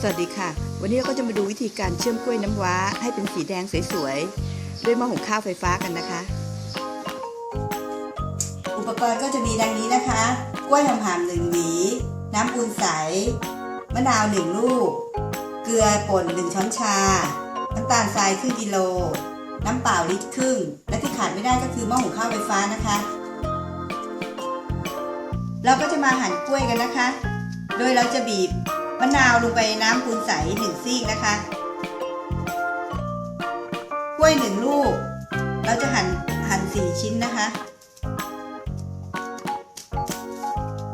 สวัสดีค่ะ วันนี้เราก็จะมาดูวิธีการเชื่อมกล้วยน้ำว้า ให้เป็นสีแดงสวยๆ ด้วยหม้อหุงข้าวไฟฟ้ากันนะคะ อุปกรณ์ก็จะมีดังนี้นะคะ กล้วยหอมหนึ่งหวี น้ำปูนใส มะนาวหนึ่งลูก เกลือป่นหนึ่งช้อนชา น้ำตาลทรายครึ่งกิโล น้ำเปล่าลิตรครึ่ง และที่ขาดไม่ได้ก็คือหม้อหุงข้าวไฟฟ้านะคะ เราก็จะมาหั่นกล้วยกันนะคะ โดยเราจะบีบะนาวลงไปนน้ำปูนใสหนึ่งซีกนะคะกล้วยหนึ่งลูก เราจะหั่นหั่นสี่ชิ้นนะคะ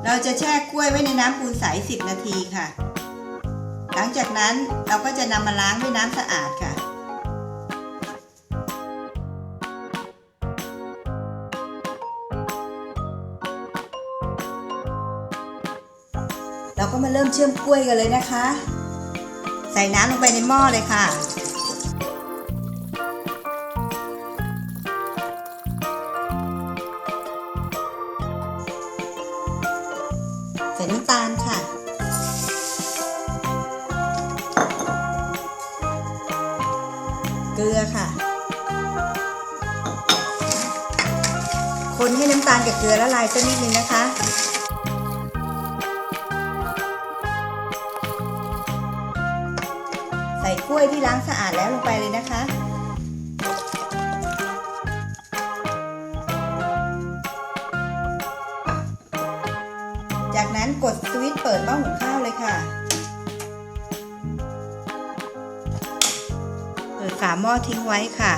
เราจะแช่กล้วยไว้ในน้ำปูนใส 10 นาทีค่ะ หลังจากนั้นเราก็จะนำมาล้างด้วยน้ำสะอาดค่ะ ก็มาเริ่มเชื่อมกล้วยกันเลยนะคะ ใส่น้ำลงไปในหม้อเลยค่ะ ใส่น้ำตาลค่ะเกลือค่ะ คนให้น้ำตาลกับเกลือละลายสักนิดนึงนะคะ กล้วยที่ล้างสะอาดแล้วลงไปเลยนะคะ จากนั้นกดสวิตช์เปิดหม้อหุงข้าวเลยค่ะ เปิดฝาหม้อทิ้งไว้ค่ะ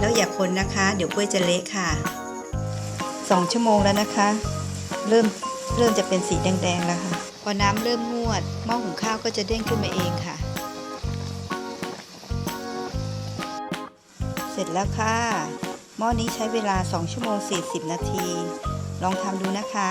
แล้วอย่าคนนะคะ เดี๋ยวกล้วยจะเละค่ะสองชั่วโมงแล้วนะคะ เริ่มเริ่มจะเป็นสีแดงๆแล้วค่ะ พอน้ำเริ่มงวดหม้อหุงข้าวก็จะเด้งขึ้นมาเองค่ะ เสร็จแล้วค่ะ หม้อนี้ใช้เวลา 2 ชั่วโมง 40 นาที ลองทำดูนะคะ